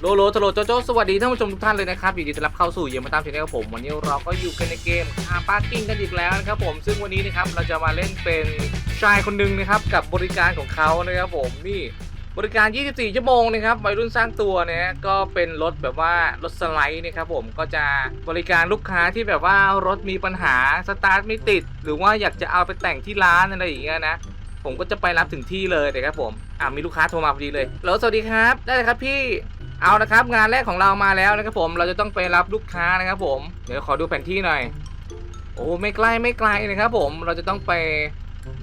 โลโลตโลโจโจสวัสดีท่านผู้ชมทุกท่านเลยนะครับยินดีต้อนรับเข้าสู่เยี่ยมมาตามช anel ผมวันนี้เราก็อยู่กันในเกมคาร์ปาร์กิ้งกันอีกแล้วนะครับผมซึ่งวันนี้นะครับเราจะมาเล่นเป็นชายคนหนึ่งนะครับกับบริการของเขานะครับผมนี่บริการ 24 ชั่วโมงนะครับวัยรุ่นสร้างตัวเนี่ยก็เป็นรถแบบว่ารถสไลด์นะครับผมก็จะบริการลูกค้าที่แบบว่ารถมีปัญหาสตาร์ทไม่ติด หรือว่าอยากจะเอาไปแต่งที่ร้านอะไรอย่างเงี้ยนะผมก็จะไปรับถึงที่เลยนะครับผมอ่ามีลูกค้าโทรมาพอดีเลยแล้วสวัสดีครับได้เลยครับพี่ เอานะครับงานแรกของเรามาแล้วนะครับผมเราจะต้องไปรับลูกค้านะครับผมเดี๋ยวขอดูแผนที่หน่อย โอ้ไม่ไกลไม่ไกลนะครับผมเราจะต้องไป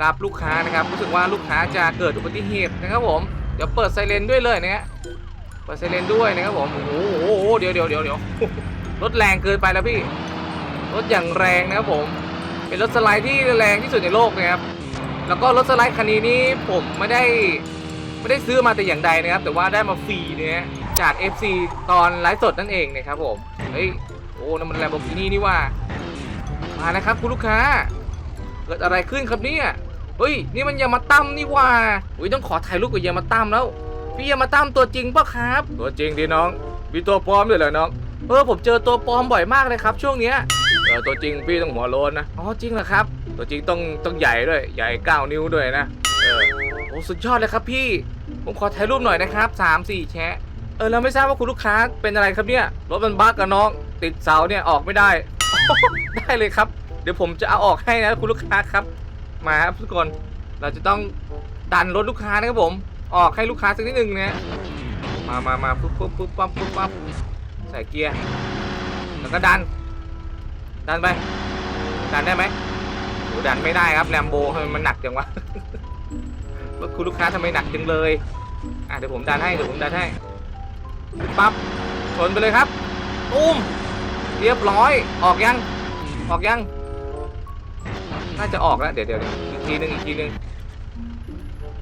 รับลูกค้านะครับรู้สึกว่าลูกค้าจะเกิดอุบัติเหตุนะครับผมเดี๋ยวเปิดไซเรนด้วยเลยนะฮะเปิดไซเรนด้วยนะครับผมโอ้โหโอ้โหเดี๋ยวเดี๋ยวเดี๋ยวเดี๋ยวรถแรงเกินไปแล้วพี่รถอย่างแรงนะครับผม เป็นรถสไลด์ที่แรงที่สุดในโลกนะครับแล้วก็รถสไลด์คันนี้นี่ผมไม่ได้ไม่ได้ซื้อมาแต่อย่างใดนะครับ แต่ว่าได้มาฟรีเนี่ย จาก FC ตอนไลฟ์สดนั่นเองนะครับผมเฮ้ยโอ้นั่นมันแลมโบกินี่นี่ว่า มาแล้วครับคุณลูกค้า เกิดอะไรขึ้นครับเนี่ยเฮ้ยนี่มันยามาตั้มนี่ว่าอุ้ยต้องขอถ่ายรูปกับยามาตั้มแล้ว พี่ยามาตั้มตัวจริงปะครับ ตัวจริงดิน้อง มีตัวปลอมด้วยเหรอน้องเออผมเจอตัวปลอมบ่อยมากเลยครับ ช่วงเนี้ยเออตัวจริงพี่ต้องหัวโลนนะอ๋อจริงเหรอครับ ตัวจริงต้องต้องใหญ่ด้วยใหญ่9นิ้วด้วยนะเออโอ้สุดยอดเลยครับพี่ ผมขอถ่ายรูปหน่อยนะครับ3 4แชะ เออแล้วไม่ทราบว่าคุณลูกค้าเป็นอะไรครับเนี่ย รถมันบั๊กกับน้อง ติดเสาเนี่ยออกไม่ได้ ได้เลยครับ เดี๋ยวผมจะเอาออกให้นะคุณลูกค้าครับ มาครับทุกคนเราจะต้องดันรถลูกค้านะครับผม ออกให้ลูกค้าสักนิดนึงนะมามามาปุ๊บปุ๊บปุ๊บปั๊บปุ๊บปั๊บใส่เกียร์แล้วก็ดัน ดันไป ดันได้ไหมโอ้ดันไม่ได้ครับแลมโบทำไมมันหนักจังวะรถคุณลูกค้าทำไมหนักจังเลยอะเดี๋ยวผมดันให้เดี๋ยวผมดันให้ ปั๊บชนไปเลยครับตุ้มเรียบร้อย ออกยัง ออกยัง น่าจะออกแล้ว เดี๋ยวเดี๋ยวอีกทีหนึงอีกทีหนึง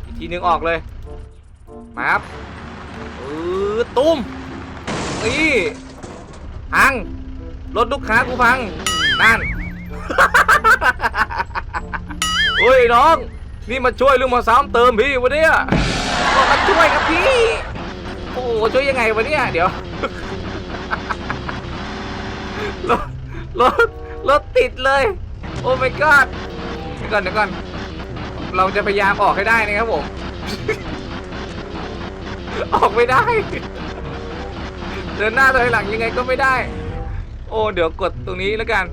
อีกทีหนึงออกเลยมาครับเออตุ้มนี่พังรถลูกค้ากูพังนั่นเฮ้ยน้อง นี่มาช่วยหรือมาซ้ำเติมพี่วะเนี่ยบอกมาช่วยครับพี่ โอ้โหช่วยยังไงวะเนี่ย เดี๋ยว รถ รถ รถติดเลย โอ้ my god เดี๋ยวก่อนเดี๋ยวก่อน เราจะพยายามออกให้ได้นะครับผม ออกไม่ได้ เดินหน้าถอยหลังยังไงก็ไม่ได้ โอ้ เดี๋ยวกดตรงนี้แล้วกัน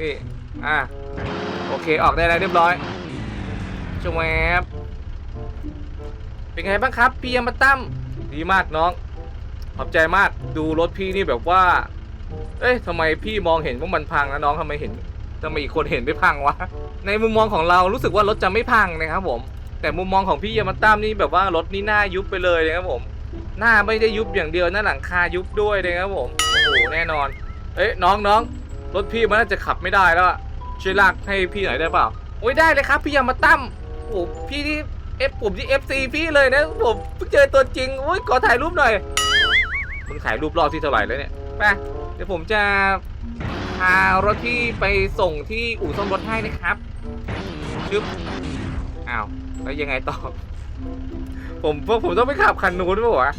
นี่ อะ โอเค ออกได้แล้วเรียบร้อยชมแวบ เป็นไงบ้างครับพี่ยามาตั้มดีมากน้อง ขอบใจมากดูรถพี่นี่แบบว่า เอ้ยทำไมพี่มองเห็นว่ามันพังนะน้องทำไมเห็นทำไมอีกคนเห็นไม่พังวะในมุมมองของเรารู้สึกว่ารถจะไม่พังนะครับผมแต่มุมมองของพี่ยามาตั้มนี่แบบว่ารถนี่หน้ายุบไปเลยนะครับผม หน้าไม่ได้ยุบอย่างเดียวหน้าหลังคายุบด้วยนะครับผมโอ้โหแน่นอน เอ้ยน้องน้องรถพี่มันน่าจะขับไม่ได้แล้วอะช่วยลากให้พี่หน่อยได้เปล่าโอ้ยได้เลยครับพี่ยามาตั้มโอ้พี่ที่ เอฟผมที่เอฟซีพี่เลยนะผมเพิ่งเจอตัวจริงโอ้ยขอถ่ายรูปหน่อยมึงถ่ายรูปรอบที่เท่าไหร่แล้วเนี่ยไปเดี๋ยวผมจะพารถพี่ไปส่งที่อู่ซ่อมรถให้นะครับชึบอ้าวแล้วยังไงต่อ ผมพวกผมต้องไปขับคันนู้นป่าวะ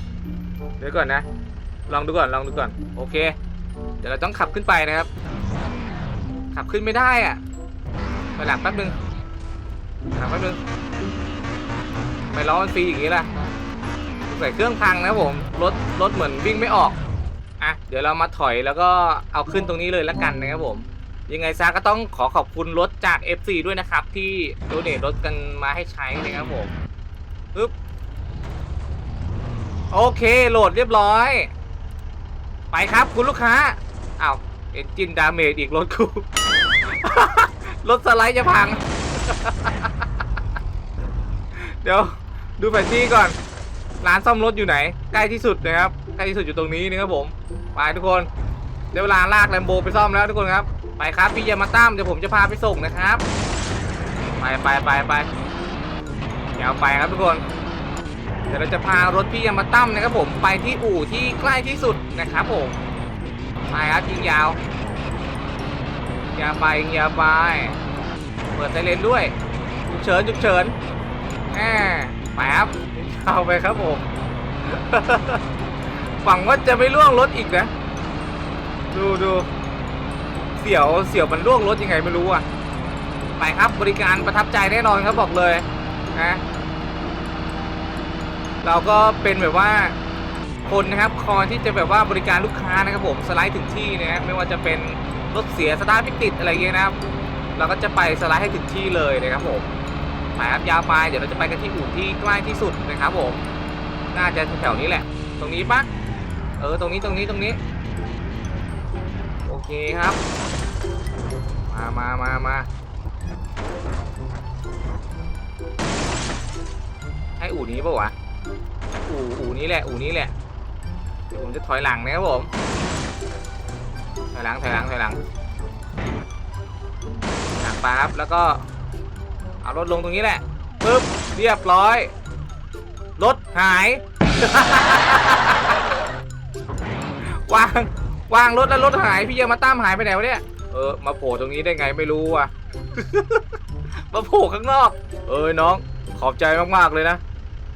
เดี๋ยวก่อนนะ ลองดูก่อนลองดูก่อน โอเค เดี๋ยวเราต้องขับขึ้นไปนะครับ ขับขึ้นไม่ได้อะไปหลังแป๊บนึงหลังแป๊บนึง ไม่ล้อมันฟรีอย่างนี้ล่ะใส่เครื่องพังนะผม รถรถเหมือนวิ่งไม่ออก อะ เดี๋ยวเรามาถอยแล้วก็เอาขึ้นตรงนี้เลยแล้วกันนะครับผม ยังไงซะก็ต้องขอขอบคุณรถจาก FC ด้วยนะครับ ที่โดเนทรถกันมาให้ใช้นะครับผมปึ๊บโอเค โหลดเรียบร้อย ไปครับคุณลูกค้าอ้าวเอนจินดาเมจอีกรถกูรถสไลด์จะพัง เดี๋ยว ดูแผนที่ก่อน ร้านซ่อมรถอยู่ไหน ใกล้ที่สุดนะครับ ใกล้ที่สุดอยู่ตรงนี้นะครับผม ไปทุกคนเดี๋ยวเวลาลากแลมโบไปซ่อมแล้วทุกคนครับ ไปครับพี่ยามาตั้มเดี๋ยวผมจะพาไปส่งนะครับ ไปไปไปไปเดี๋ยวไปครับทุกคน เดี๋ยวเราจะพารถพี่ยามาตั้มนะครับผมไปที่อู่ที่ใกล้ที่สุดนะครับผม ไปครับยิงยาว ยาวไปยิงยาวไป เปิดไซเรนด้วยฉุกเฉินฉุกเฉินแหม ปครับยิงยาไปครับผมหวังว่าจะไม่ล่วงรถอีกนะ ดูดูเสี่ยวเสี่ยวมันล่วงรถยังไงไม่รู้อะ ไปครับบริการประทับใจแน่นอนครับบอกเลยนะ เราก็เป็นแบบว่าคนนะครับคอยที่จะแบบว่าบริการลูกค้านะครับผมสไลด์ถึงที่นะไม่ว่าจะเป็นรถเสียสตาร์ทไม่ติดอะไรย่างเงี้ยนะครับ เราก็จะไปสไลด์ให้ถึงที่เลยนะครับผม ไปครับยาวไปเดี๋ยวเราจะไปกันที่อู่ที่ใกล้ที่สุดนะครับผม น่าจะแถวๆนี้แหละ ตรงนี้ปะเออตรงนี้ตรงนี้ตรงนี้ โอเคครับ มามามามาให้อู่นี้ปะวะ อู่อู่นี้แหละอู่นี้แหละเดี๋ยวผมจะถอยหลังนะครับผมถอยหลังถอยหลังถอยหลังหลังไปครับแล้วก็ เอารถลงตรงนี้แหละปึ๊บเรียบร้อย รถหาย วางวางรถแล้วรถหายพี่ยังมาตามหายไปไหนวะเนี่ยเออมาโผล่ตรงนี้ได้ไงไม่รู้อะ มาโผล่ข้างนอก เอ้ยน้องขอบใจมากๆเลยนะ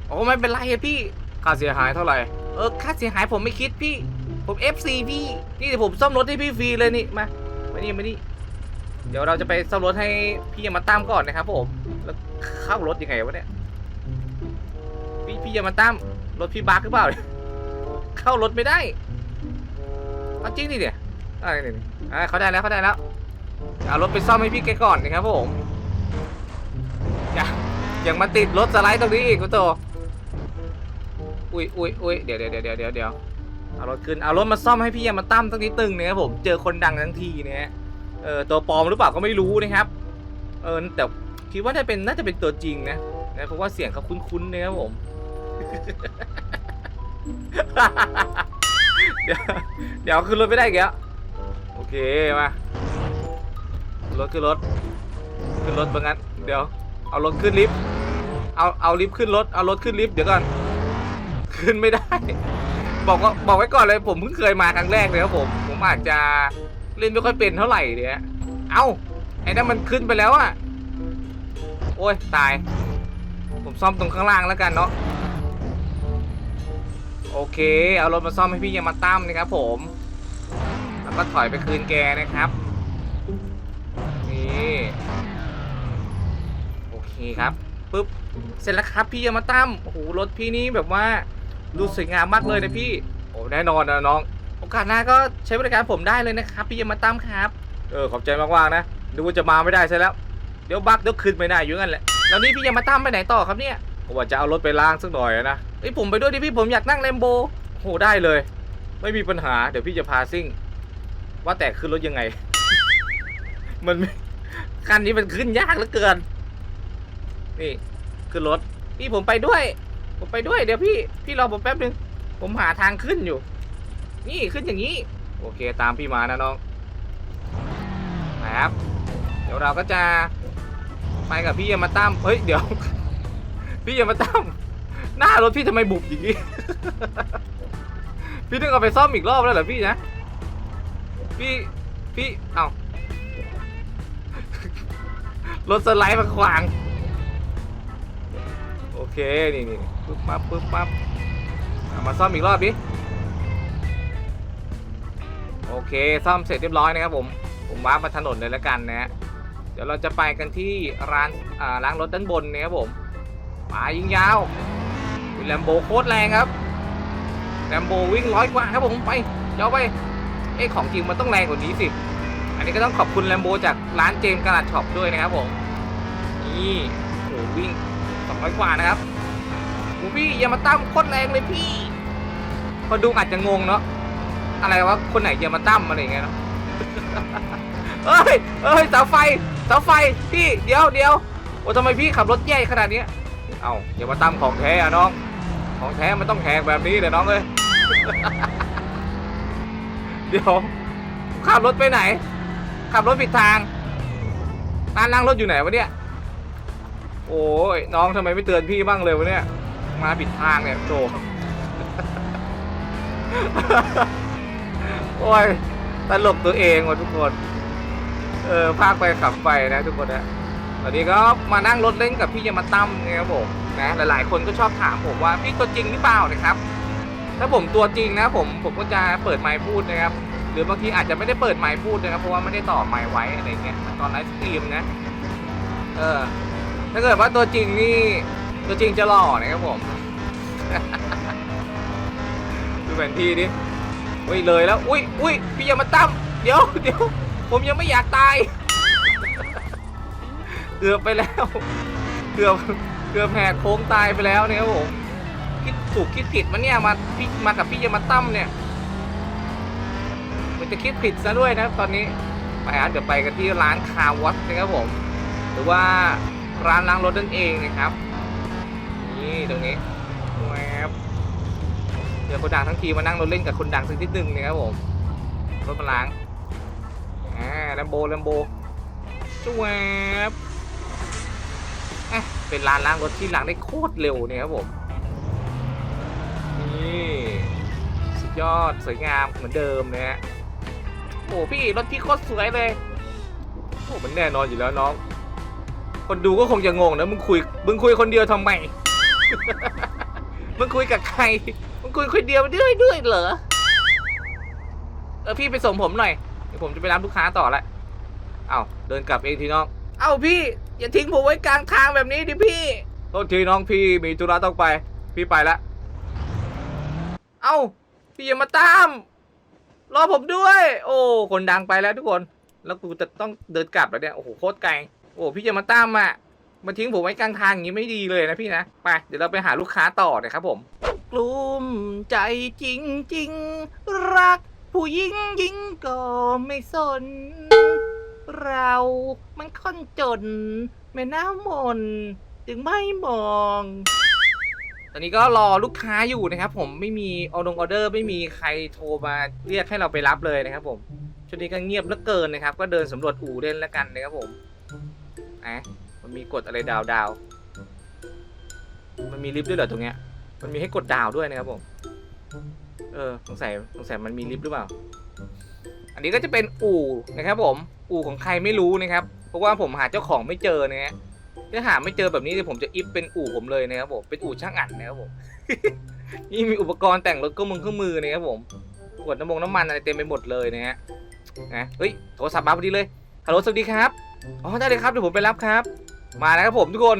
โอ้ไม่เป็นไรพี่ค่าเสียหายเท่าไหร่เออค่าเสียหายผมไม่คิดพี่ ผม FC พี่นี่ผมซ่อมรถให้พี่ฟรีเลยนี่มามานี่มานี่ เดี๋ยวเราจะไปซ่อมรถให้พี่ยามาตั้มก่อนนะครับผม แล้วเข้ารถยังไงวะเนี่ย พี่พี่ยามาตั้มรถพี่บักหรือเปล่า เข้ารถไม่ได้เอาจริงดิเนี่ยอะไรเนี่ยอ่าเขาได้แล้วเขาได้แล้ว เอารถไปซ่อมให้พี่แกก่อนนะครับผมอย่าอยังมาติดรถสไลด์ตรงนี้อีกคุณโต อุ้ยอุ้ยอุ้ยเดี๋ยวเดี๋ยวเดี๋ยวเดี๋ยวเดี๋ยวเอารถขึ้น เอารถมาซ่อมให้พี่ยามาตั้มตั้งนิดตึงเนี่ยครับผม เจอคนดังทั้งทีเนี่ย เออตัวปลอมหรือเปล่าก็ไม่รู้นะครับ เออแต่คิดว่าน่าเป็นน่าจะเป็นตัวจริงนะนะเพราะว่าเสียงเขาคุ้นๆนะครับผม เดี๋ยวเดี๋ยวขึ้นรถไม่ได้อีกโอเคมารถขึ้นรถขึ้นรถว่างั้นเดี๋ยวเอารถขึ้นลิฟต์เอาเอาลิฟต์ขึ้นรถเอารถขึ้นลิฟต์เดี๋ยวก่อนขึ้นไม่ได้ บอกว่าบอกไว้ก่อนเลยผมเพิ่งเคยมาครั้งแรกเลยครับผม ผมอาจจะ เล่นไม่ค่อยเป็นเท่าไหร่เนี่ยเอ้าไอ้นั่นมันขึ้นไปแล้วอะโอ้ยตาย ผมซ่อมตรงข้างล่างแล้วกันเนาะโอเค เอารถมาซ่อมให้พี่ยามาตั้มนะครับผม แล้วก็ถอยไปคืนแกนะครับนี่โอเคครับปึ๊บเสร็จแล้วครับพี่ยามาตั้มโอ้โหรถพี่นี้แบบว่าดูสวยงามมากเลยนะพี่โอ้แน่นอนนะน้อง โอกาสหน้าก็ใช้บริการผมได้เลยนะครับ พี่ยามาตั้มครับ เออขอบใจมากๆนะดูว่าจะมาไม่ได้ใช่แล้ว เดี๋ยวบักเดี๋ยวคืนไม่ได้อยู่งั้นแหละแล้วนี่พี่ยามาตั้มไปไหนต่อครับเนี่ยผมว่าจะเอารถไปล้างสักหน่อยนะเอ้ยผมไปด้วยดิพี่ผมอยากนั่งแลมโบโหได้เลย ไม่มีปัญหาเดี๋ยวพี่จะพาซิ่ง ว่าแต่ขึ้นรถยังไง มันไม่คันนี้มันขึ้นยากเหลือเกิน นี่ขึ้นรถพี่ผมไปด้วย ผมไปด้วยเดี๋ยวพี่พี่รอผมแป๊บนึง ผมหาทางขึ้นอยู่ นี่ขึ้นอย่างนี้ โอเคตามพี่มานะน้องนะครับเดี๋ยวเราก็จะไปกับพี่ยามาตั้มเฮ้ยเดี๋ยว พี่ยามาตั้มหน้ารถพี่ทำไมบุบอย่างนี้ พี่ต้องเอาไปซ่อมอีกรอบแล้วเหรอพี่นะ พี่พี่เอารถสไลด์มาขวาง โอเค นี่นี่ปึ๊บปั๊บปึ๊บปั๊บมาซ่อมอีกรอบดิ เคซ่อมเสร็จเรียบร้อยนะครับผม ผมว้ามาถนนเลยแล้วกันนะฮะเดี๋ยวเราจะไปกันที่ร้านล้างรถด้านบนนะครับผมมายิงยาวแลมโบโคตรแรงครับแลมโบวิ่งร้อยกว่าครับผมไปเดี๋ยวไปเอ้ของจริงมันต้องแรงกว่านี้สิ อันนี้ก็ต้องขอบคุณแลมโบจากร้านเจมส์กระดาษช็อปด้วยนะครับผม นี่โอ้โหวิ่งสองร้อยกว่านะครับโอ้พี่อย่ามาตั้มโคตรแรงเลยพี่คนดูอาจจะงงเนาะ อะไรวะคนไหนอย่ามาตั้มอะไรอย่างเงี้ยเนาะเอ้ยเอ้ยเสาไฟเสาไฟพี่เดี๋ยวเดี๋ยวโอ้ทำไมพี่ขับรถแย่ขนาดเนี้ยเอ้าอย่ามาตั้มของแท้อะน้อง ของแท้มันต้องแหกแบบนี้เลยน้องเอ้ยเดี๋ยวขับรถไปไหน ขับรถผิดทางร้านล้างรถอยู่ไหนวะเนี่ยโอ้ยน้องทำไมไม่เตือนพี่บ้างเลยวะเนี่ยมาผิดทางเนี่ยโจ โอ้ยตลกตัวเองว่ะทุกคน เออพากไปขับไปนะทุกคนนะตอนนี้ก็มานั่งรถเล่นกับพี่ยามาตั้มนะครับผมนะหลายๆ คนก็ชอบถามผมว่าพี่ตัวจริงหรือเปล่านะครับ ถ้าผมตัวจริงนะผมผมก็จะเปิดไมค์พูดนะครับ หรือบางทีอาจจะไม่ได้เปิดไมค์พูดนะครับเพราะว่าไม่ได้ต่อไมค์ไว้อะไรเงี้ยตอนไลฟ์สตรีมนะเออถ้าเกิดว่าตัวจริงนี่ตัวจริงจะหล่อนะครับผมดูแผนที่ดิ อุ้ยเลยแล้วอุ้ยอุ้ยพี่อย่ามาตั้มเดี๋ยวเดี๋ยวผมยังไม่อยากตาย เกือบไปแล้ว เกือบเกือบแหกโค้งตายไปแล้วเนี่ยครับผมคิดถูกคิดผิดมาเนี่ยมาพี่มากับพี่ยามาตั้มเนี่ยมันจะคิดผิดซะด้วยนะตอนนี้ไปอะเดี๋ยวไปกันที่ร้านคาร์วัตนะครับผม หรือว่าร้านล้างรถนั่นเองนะครับ นี่ตรงนี้ เดี๋ยวคนดังทั้งทีมานั่งรถเล่นกับคนดังสักนิดนึงนะครับผมรถมาล้างอ่าแลมโบแลมโบจวบเอ๊ะเป็นร้านล้างรถที่ล้างได้โคตรเร็วเนี่ยครับผมนี่สุดยอดสวยงามเหมือนเดิมนะฮะโอ้พี่รถพี่โคตรสวยเลยโอ้มันแน่นอนอยู่แล้วน้อง คนดูก็คงจะงงนะมึงคุยมึงคุยคนเดียวทำไม มึงคุยกับใคร มึงคุยคนเดียวด้วยด้วยเหรอ เออพี่ไปส่งผมหน่อย เดี๋ยวผมจะไปรับลูกค้าต่อละ เอ้าเดินกลับเองทีน้อง เอ้าพี่ อย่าทิ้งผมไว้กลางทางแบบนี้ดิพี่ โทษทีน้องพี่มีธุระต้องไป พี่ไปละ เอ้า พี่อย่ามาตาม รอผมด้วย โอ้ คนดังไปแล้วทุกคน แล้วกูจะต้องเดินกลับแล้วเนี่ย โอ้โหโคตรไกล โอ้พี่จะมาตามอะมาทิ้งผมไว้กลางทางอย่างนี้ไม่ดีเลยนะพี่นะ ไป เดี๋ยวเราไปหาลูกค้าต่อนะครับผม กลุ้มใจจริงจริงๆ รักผู้หญิงยิงก็ไม่สน เรามันคนจนแม่น้ำมน จึงไม่มอง ตอนนี้ก็รอลูกค้าอยู่นะครับผมไม่มีออดงออเดอร์ไม่มีใครโทรมาเรียกให้เราไปรับเลยนะครับผมช่วงนี้ก็เงียบเหลือเกินนะครับ ก็เดินสำรวจอู่เล่นแล้วกันนะครับผมอะมันมีกดอะไรดาวดาวมันมีลิฟต์ด้วยเหรอตรงเนี้ย มันมีให้กดดาวด้วยนะครับผม เออสงสัยสงสัยมันมีลิฟต์หรือเปล่า อันนี้ก็จะเป็นอู่นะครับ ผม อู่ของใครไม่รู้นะครับ เพราะว่าผมหาเจ้าของไม่เจอนะฮะถ้าหาไม่เจอแบบนี้เดี๋ยวผมจะอิฟเป็นอู่ผมเลยนะครับผม เป็นอู่ช่างอัดนะครับผม นี่มีอุปกรณ์แต่งรถก็มึงเครื่องมือนะครับผม ขวดน้ำมงน้ำมันอะไรเต็มไปหมดเลยนะฮะ นะ เฮ้ย โทรศัพท์มาพอดีเลย ฮัลโหล สวัสดีครับ อ๋อ ได้เลยครับ เดี๋ยวผมไปรับครับ มาแล้วครับผมทุกคน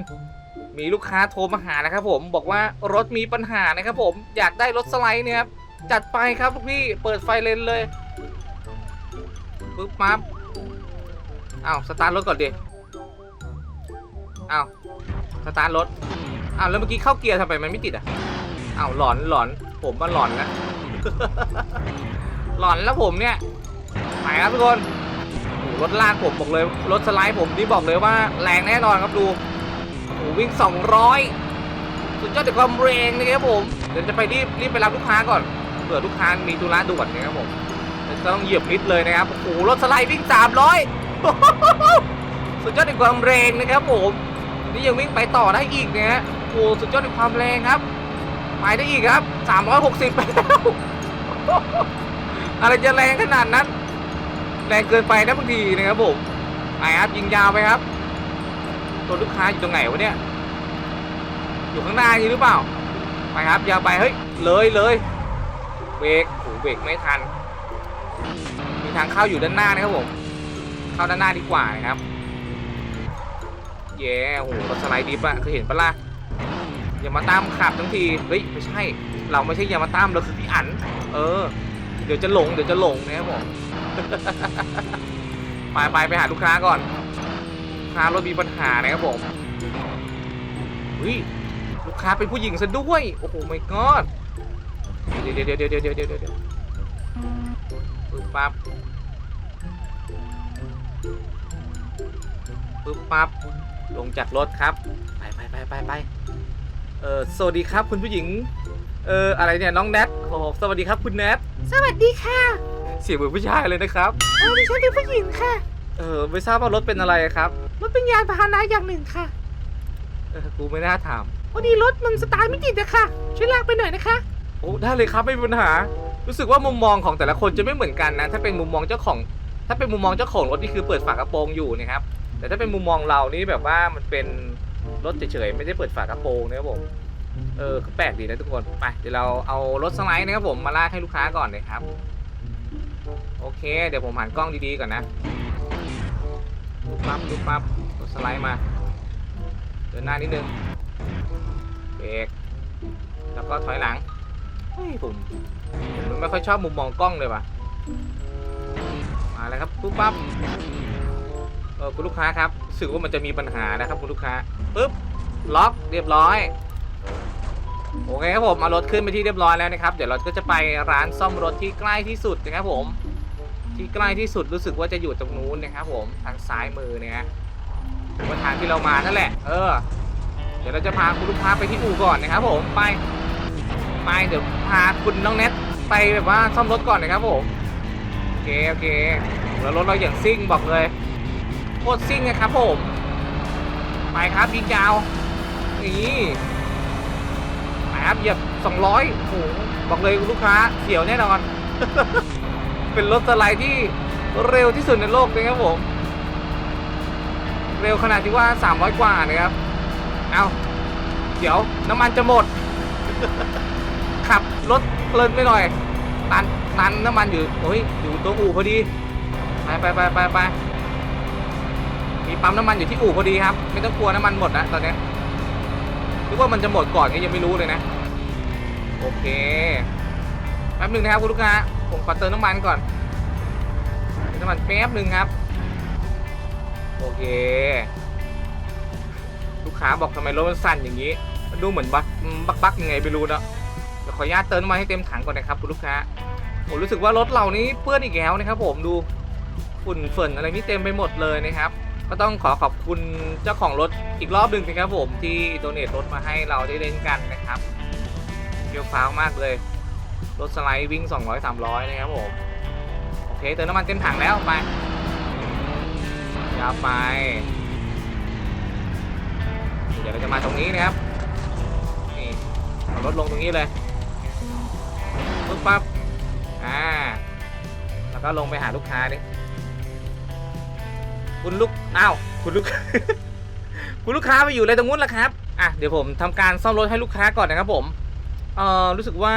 มีลูกค้าโทรมาหานะครับผมบอกว่ารถมีปัญหานะครับผมอยากได้รถสไลด์เนี่ยครับจัดไปครับลูกพี่เปิดไฟเลนเลยปึ๊บปั๊บอ้าวสตาร์ทรถก่อนดิอ้าวสตาร์ทรถอ้าวแล้วเมื่อกี้เข้าเกียร์ทำไมมันไม่ติดอะอ้าวหลอนหลอนผมมาหลอนนะหลอนแล้วผมเนี่ยไปครับทุกคนโอ้โหรถลากผมบอกเลยรถสไลด์ผมนี่บอกเลยว่าแรงแน่นอนครับดู โอ้วิ่ง 200 สุดยอดจากความแรงนะครับผม เดี๋ยวจะไปรีบรีบไปรับลูกค้าก่อน เผื่อลูกค้ามีธุระด่วนนะครับผมจะต้องเหยียบมิดเลยนะครับ โอ้โห รถสไลด์วิ่ง 300 สุดยอดในความแรงนะครับผม นี่ยังวิ่งไปต่อได้อีกนะฮะ โอ้สุดยอดในความแรงครับ ไปได้อีกครับ 360ไปแล้วอะไรจะแรงขนาดนั้น แรงเกินไปนะบางทีนะครับผมไปครับยิงยาวไปครับ ตัวลูกค้าอยู่ตรงไหนวะเนี่ย อยู่ข้างหน้านี้หรือเปล่า ไปครับยาวไปเฮ้ยเลยเลยเบรกโอ้โหเบรกไม่ทัน มีทางเข้าอยู่ด้านหน้านะครับผม เข้าด้านหน้าดีกว่านะครับ เย้โอ้โหรถสไลด์ดิฟอะเคยเห็นปะล่ะอย่ามาตามขับทั้งที เฮ้ยไม่ใช่ เราไม่ใช่อย่ามาตามเราคือพี่อัน เออ เดี๋ยวจะหลงเดี๋ยวจะหลงนะครับผม ไปไปไปหาลูกค้าก่อน ค้ารถมีปัญหานะครับผมเฮ้ยลูกค้าเป็นผู้หญิงซะด้วย โอ้โหไม่กอดเดี๋ยวเดี๋ยวเดี๋ยวเดี๋ยวเดี๋ยวเดี๋ยวเดี๋ยวปึ๊บปั๊บปึ๊บปั๊บลงจากรถครับ ไปไปไปไปไปเออสวัสดีครับคุณผู้หญิง เอออะไรเนี่ยน้องแนทโอ้โหสวัสดีครับคุณแนทสวัสดีค่ะ เสียงเหมือนผู้ชายเลยนะครับเออดิฉันเป็นผู้หญิงค่ะ เออไม่ทราบว่ารถเป็นอะไรครับรถเป็นยานพาหนะอย่างหนึ่งค่ะ เออกูไม่น่าถาม พอดีรถมันสตาร์ทไม่ติดอะค่ะ ช่วยลากไปหน่อยนะคะ โอ้ได้เลยครับไม่มีปัญหา รู้สึกว่ามุมมองของแต่ละคนจะไม่เหมือนกันนะ ถ้าเป็นมุมมองเจ้าของ ถ้าเป็นมุมมองเจ้าของรถนี่คือเปิดฝากระโปรงอยู่นะครับ แต่ถ้าเป็นมุมมองเรานี่แบบว่ามันเป็นรถเฉยๆไม่ได้เปิดฝากระโปรงนะครับผม เออก็แปลกดีนะทุกคน ไปเดี๋ยวเราเอารถสไลด์นะครับผมมาลากให้ลูกค้าก่อนเลยครับ โอเค เดี๋ยวผมหันกล้องดีๆก่อนนะลุก ปั๊บลุกปั๊บรถสไลด์มา เดินหน้านิดนึงเบรกแล้วก็ถอยหลังเฮ้ยผมผมไม่ค่อยชอบมุมมองกล้องเลยว่ะ มาแล้วครับปุ๊บปั๊บเออคุณลูกค้าครับรู้สึกว่ามันจะมีปัญหานะครับคุณลูกค้าปุ๊บล็อกเรียบร้อยโอเคครับผมเอารถขึ้นไปที่เรียบร้อยแล้วนะครับ เดี๋ยวเราก็จะไปร้านซ่อมรถที่ใกล้ที่สุดนะครับผม ที่ใกล้ที่สุดรู้สึกว่าจะอยู่ตรงนู้นนะครับผมทางซ้ายมือเนี่ยฮะหรือว่าทางที่เรามานั่นแหละ เออ เดี๋ยวเราจะพาคุณลูกค้าไปที่อู่ก่อนนะครับผมไปไปเดี๋ยวพาคุณน้องเน็ตไปแบบว่าซ่อมรถก่อนนะครับผมโอเคโอเคแล้วรถเราอย่างซิ่งบอกเลยโคตรซิ่งนะครับผมไปครับยิงยาวนี่ไปครับเหยียบ200โอ้โหบอกเลยลูกค้าเสียวแน่นอน เป็นรถสไลด์ที่เร็วที่สุดในโลกเลยครับผม เร็วขนาดที่ว่า 300 กว่านะครับ เอาเดี๋ยวน้ำมันจะหมด ขับรถเพลินไปหน่อย ตันตันน้ำมันอยู่โอ้ยอยู่ตัวอู่พอดี ไปไปไปไปไปมีปั๊มน้ำมันอยู่ที่อู่พอดีครับ ไม่ต้องกลัวน้ำมันหมดนะตอนนี้ยนึกว่ามันจะหมดก่อนก็ยังไม่รู้เลยนะ โอเคแป๊บหนึ่งนะครับคุณลูกค้า ผมขอเติมน้ำมันก่อนน้ำมันแป๊บหนึ่งครับ โอเค ลูกค้าบอกทำไมรถมันสั่นอย่างนี้ ดูเหมือนบักบักบักยังไงไม่รู้เนอะเดี๋ยวขออนุญาตเติมน้ำมันให้เต็มถังก่อนนะครับคุณลูกค้าผมรู้สึกว่ารถเรานี้เปื้อนอีกแล้วนะครับ ผมดูฝุ่นเฝิ่นอะไรนี่เต็มไปหมดเลยนะครับ ก็ต้องขอขอบคุณเจ้าของรถอีกรอบหนึ่งนะครับผมที่โดเนทรถมาให้เราได้เล่นกันนะครับเฟี้ยวฟ้าวมากเลย รถสไลด์วิ่ง 200 300 นะครับผม โอเค เติมน้ำมันเต็มถังแล้วไปยาวไป เดี๋ยวเราจะมาตรงนี้นะครับ นี่รถลงตรงนี้เลยปึ๊บปั๊บ อ่า แล้วก็ลงไปหาลูกค้าดิ คุณลูก อ้าว คุณลูก คุณลูกค้าไปอยู่อะไรตรงนู้นล่ะครับ อะ เดี๋ยวผมทำการซ่อมรถให้ลูกค้าก่อนนะครับผม เอ่อ รู้สึกว่า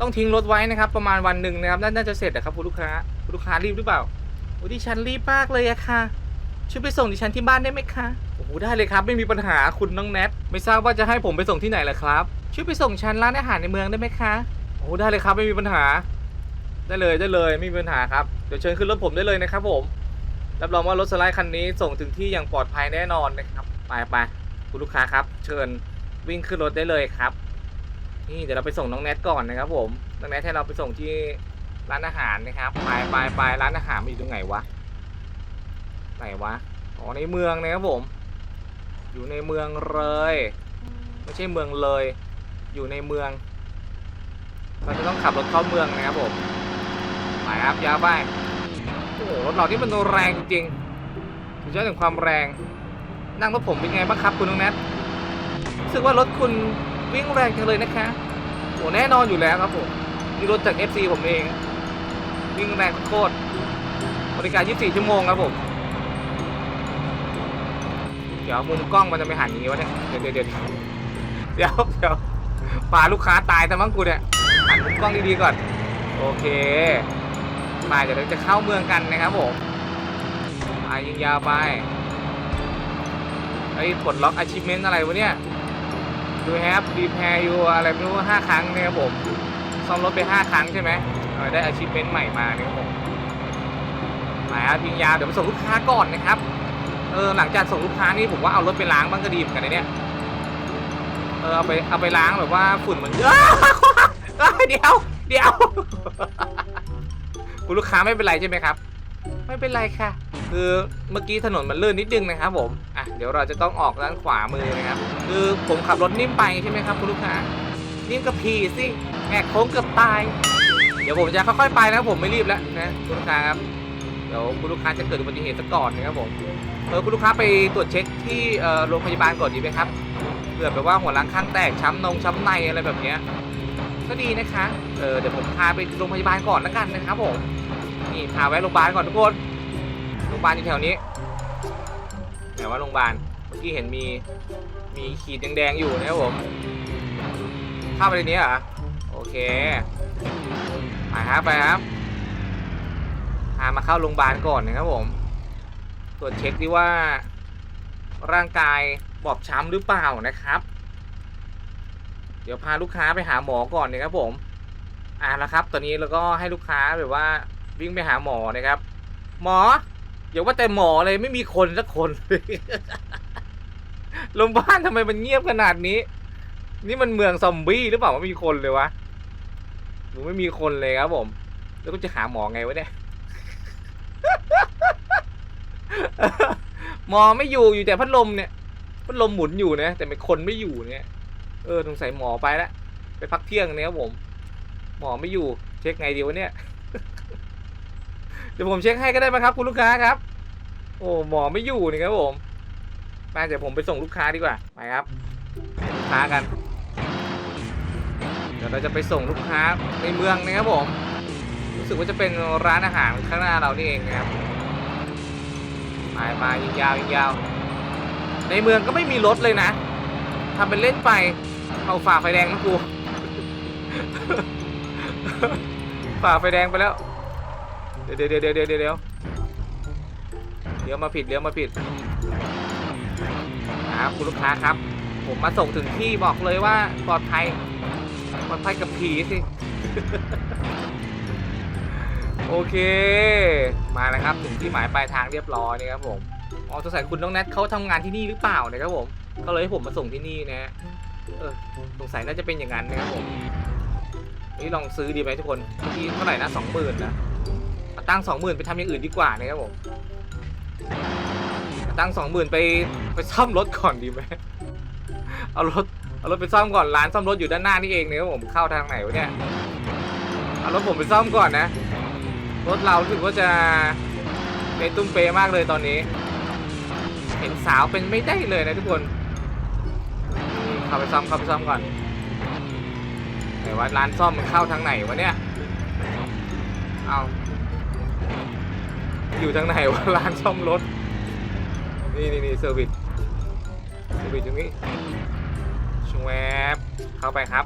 ต้องทิ้งรถไว้นะครับ ประมาณวันหนึ่งนะครับ น่าจะเสร็จนะครับคุณลูกค้าคุณลูกค้ารีบหรือเปล่าโอ้ดิฉันรีบมากเลยอะค่ะช่วยไปส่งดิฉันที่บ้านได้ไหมคะโอ้โหได้เลยครับไม่มีปัญหาคุณน้องแนทไม่ทราบว่าจะให้ผมไปส่งที่ไหนล่ะครับช่วยไปส่งฉันร้านอาหารในเมืองได้ไหมคะโอ้โหได้เลยครับไม่มีปัญหา ได้เลยได้เลยไม่มีปัญหาครับเดี๋ยวเชิญขึ้นรถผมได้เลยนะครับผมรับรองว่ารถสไลด์คันนี้ส่งถึงที่อย่างปลอดภัยแน่นอนนะครับไปไปคุณลูกค้าครับ เชิญวิ่งขึ้นรถได้เลยครับ นี่เดี๋ยวเราไปส่งน้องแนทก่อนนะครับ ผมน้องแนทให้เราไปส่งที่ร้านอาหารนะครับไปไปไปร้านอาหารมันอยู่ตรงไหนวะไหนวะอ๋อในเมืองนะครับผม อยู่ในเมืองเลย ไม่ใช่เมืองเลย อยู่ในเมือง เราจะต้องขับรถเข้าเมืองนะครับผมไปครับยาวไปโอ้โหรถเราที่มันแรงจริงสุดยอดถึงความแรง นั่งรถผมเป็นไงบ้างครับคุณน้องแนทรู้สึกว่ารถคุณ วิ่งแรงจังเลยนะคะโอ้แน่นอนอยู่แล้วครับผมนี่รถจาก FC ผมเอง วิ่งแรงโคตรบริการ 24 ชั่วโมงครับผม เดี๋ยวมุมกล้องมันจะไม่หันอย่างนี้วะเนี่ย เดี๋ยวเดี๋ยวเดี๋ยวเดี๋ยวเดี๋ยวปาลูกค้าตายแต่มั้งกูเนี่ย หันมุมกล้องดีๆก่อน โอเคไปเดี๋ยวเราจะเข้าเมืองกันนะครับผมไปยิงยาวไปไอ้ปลดล็อก achievement อะไรวะเนี่ย ดูแฮปรีแพร์อยู่อะไรไม่รู้ห้าครั้งนี่ยครับผมซ่อมรถไปห้าครั้งใช่ไหมได้ achievement ใหม่มานี่ครับผมไปครับยิงยาวเดี๋ยวไปส่งลูกค้าก่อนนะครับเออหลังจากส่งลูกค้านี่ผมว่าเอารถไปล้างบ้างก็ดีเหมือนกันนเนี่ยเออเอาไปเอาไปล้างแบบว่าฝุ่นมันเยอะเดี๋ยวเดี๋ยวคุณลูกค้าไม่เป็นไรใช่ไหมครับ ไม่เป็นไรค่ะ คือเมื่อกี้ถนนมันลื่นนิดนึงนะครับผมอะเดี๋ยวเราจะต้องออกด้านขวามือนะครับ คือผมขับรถนิ่มไปใช่ไหมครับคุณลูกค้านิ่มกับพีสิแหกโค้งเกือบตาย เดี๋ยวผมจะค่อยๆไปนะครับผมไม่รีบแล้วนะคุณลูกค้าครับเดี๋ยวคุณลูกค้าจะเกิดอุบัติเหตุซะก่อนนะครับผมเออคุณลูกค้าไปตรวจเช็คที่โรงพยาบาลก่อนดีไหมครับเผื่อแบบว่าหัวล้างข้างแตกช้ำนงช้ำในอะไรแบบเนี้ยก็ดีนะคะเออเดี๋ยวผมพาไปโรงพยาบาลก่อนแล้วกันนะครับผมนี่พาไว้โรงพยาบาลก่อนทุกคน โรงพยาบาลอยู่แถวนี้ไหนว่าโรงพยาบาลเมื่อกี้เห็นมีมีขีดแดงๆอยู่นะครับผมเข้าไปในนี้เหรอโอเคไปครับไปครับพามาเข้าโรงพยาบาลก่อนนะครับผมตรวจเช็คดีว่า ร่างกายบอบช้ำหรือเปล่านะครับ เดี๋ยวพาลูกค้าไปหาหมอก่อนนะครับผมอ่าแล้วครับ ตอนนี้เราก็ให้ลูกค้าแบบว่าวิ่งไปหาหมอนะครับ หมอ อย่าว่าแต่หมอเลยไม่มีคนสักคนโรงพยาบาลทำไมมันเงียบขนาดนี้ นี่มันเมืองซอมบี้หรือเปล่าว่ามีคนเลยวะหนูไม่มีคนเลยครับผม แล้วก็จะหาหมอไงวะเนี่ยหมอไม่อยู่อยู่แต่พัดลมเนี่ยพัดลมหมุนอยู่นะแต่เป็นคนไม่อยู่เนี่ยเออสงสัยหมอไปล้วไปพักเที่ยงเนี่ยครับผม หมอไม่อยู่ เช็คไงดีวะเนี่ย เดี๋ยวผมเช็คให้ก็ได้ไหมครับ คุณลูกค้าครับ โอ้หมอไม่อยู่นี่ครับผมไปเดี๋ยวผมไปส่งลูกค้าดีกว่าไปครับลูกค้ากัน เดี๋ยวเราจะไปส่งลูกค้าในเมืองนะครับผม รู้สึกว่าจะเป็นร้านอาหารข้างหน้าเรานี่เองนะครับไปมายิงยาวยิงยาว ในเมืองก็ไม่มีรถเลยนะทำเป็นเล่นไปเอาฝ่าไฟแดงนะกูฝ่าไฟแดงไปแล้ว เดี๋ยวเดี๋ยวเดี๋ยวเดี๋ยวเดี๋ยวเดี๋ยวเดี๋ยวมาผิดเดี๋ยวมาผิดครับคุณลูกค้าครับ ผมมาส่งถึงที่บอกเลยว่าปลอดภัยปลอดภัยกับผีสิโอเค มาแล้วครับถึงที่หมายปลายทางเรียบร้อยนะครับผมอ๋อสงสัยคุณน้องแนทเขาทำงานที่นี่หรือเปล่านะครับผมก็เลยให้ผมมาส่งที่นี่นะฮะเออสงสัยน่าจะเป็นอย่างนั้นนะครับผมนี่ลองซื้อดีไหมทุกคนที่เท่าไหร่นะสองหมื่นนะ เอาตั้งสองหมื่นไปทำอย่างอื่นดีกว่านะครับผมเอาตั้งสองหมื่นไปไปซ่อมรถก่อนดีไหมเอารถเอารถไปซ่อมก่อนร้านซ่อมรถอยู่ด้านหน้านี่เองนะครับผมเข้าทางไหนวะเนี่ยเอารถผมไปซ่อมก่อนนะ รถเรารู้สึกว่าจะเป็นตุ้มเปมากเลยตอนนี้ เห็นสาวเป็นไม่ได้เลยนะทุกคนนี่เข้าไปซ่อมเข้าไปซ่อมก่อนไหนว่าร้านซ่อมมันเข้าทางไหนวะเนี่ยเอา อยู่ทางไหนวะร้านซ่อมรถ นี่นี่นี่เซอร์วิสเซอร์วิสตรงนี้ชวบเข้าไปครับ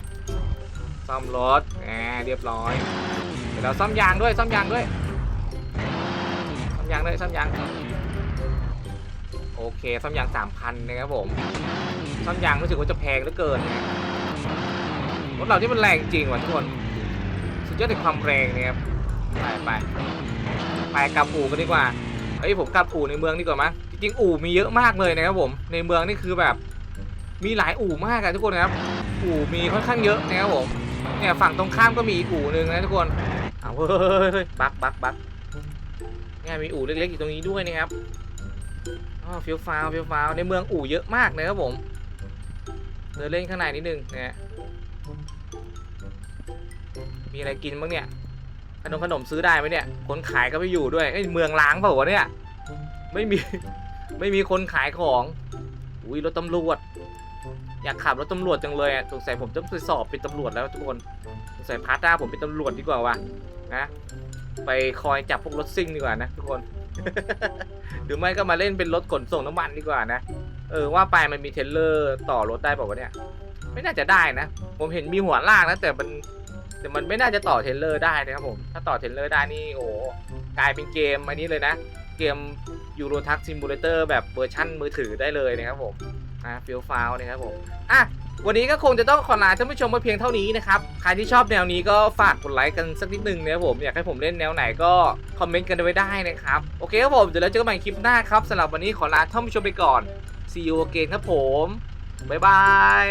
ซ่อมรถแหมเรียบร้อยเดี๋ยวเราซ่อมยางด้วยซ่อมยางด้วยซ่อมยางด้วยซ่อมยางโอเคซ่อมยางสามพันนะครับผมซ่อมยางรู้สึกว่าจะแพงเหลือเกินนะรถเราที่มันแรงจริงว่ะทุกคนสุดยอดในความแรงนะครับไปไป ไปกลับอู่กันดีกว่าเอ้ยผมกลับอู่ในเมืองดีกว่ามั้ยจริงๆอู่มีเยอะมากเลยนะครับผมในเมืองนี่คือแบบ มีหลายอู่มากอะทุกคนนะครับอู่มีค่อนข้างเยอะนะครับผมเนี่ยฝั่งตรงข้ามก็มีอีกอู่หนึ่งนะทุกคนเอาเฮ้ยเฮ้ยบักบักบักเนี่ยมีอู่เล็กๆอยู่ตรงนี้ด้วยนะครับอ๋อฟิลฟาวฟิลฟาวในเมืองอู่เยอะมากเลยครับผมเดินเล่นข้างในนิดนึงนะฮะมีอะไรกินบ้างเนี่ยข นมขนมซื้อได้ไหมเนี่ย คนขายก็ไม่อยู่ด้วยเอ้ยเมืองล้างเปล่าวะเนี่ย ไม่มี ไม่มีคนขายของ อุ้ยรถตำรวจ อยากขับรถตำรวจจังเลยอะ สงสัยผมต้องไปสอบเป็นตำรวจแล้วทุกคน สงสัยพาร์ทหน้าผมเป็นตำรวจดีกว่าว่ะนะ ไปคอยจับพวกรถซิ่งดีกว่านะทุกคน หรือไม่ก็มาเล่นเป็นรถขนส่งน้ำมันดีกว่านะ เออว่าไปมันมีเทรลเลอร์ต่อรถได้เปล่าวะเนี่ย ไม่น่าจะได้นะ ผมเห็นมีหัวลากนะแต่มัน แต่มันไม่น่าจะต่อเทรลเลอร์ได้นะครับผม ถ้าต่อเทรลเลอร์ได้นี่โอ้กลายเป็นเกมอันนี้เลยนะ เกมยูโรทักซิมูเลเตอร์แบบเวอร์ชั่นมือถือได้เลยนะครับผมอะฟิลฟาวนะครับผมอะวันนี้ก็คงจะต้องขอลาท่านผู้ชมมาเพียงเท่านี้นะครับ ใครที่ชอบแนวนี้ก็ฝากกดไลค์กันสักนิดนึงนะครับผม อยากให้ผมเล่นแนวไหนก็คอมเมนต์กันไว้ได้นะครับ โอเคครับผม เดี๋ยวเราเจอกันใหม่คลิปหน้าครับสำหรับวันนี้ขอลาท่านผู้ชมไปก่อน see you again ครับผม บ๊ายบาย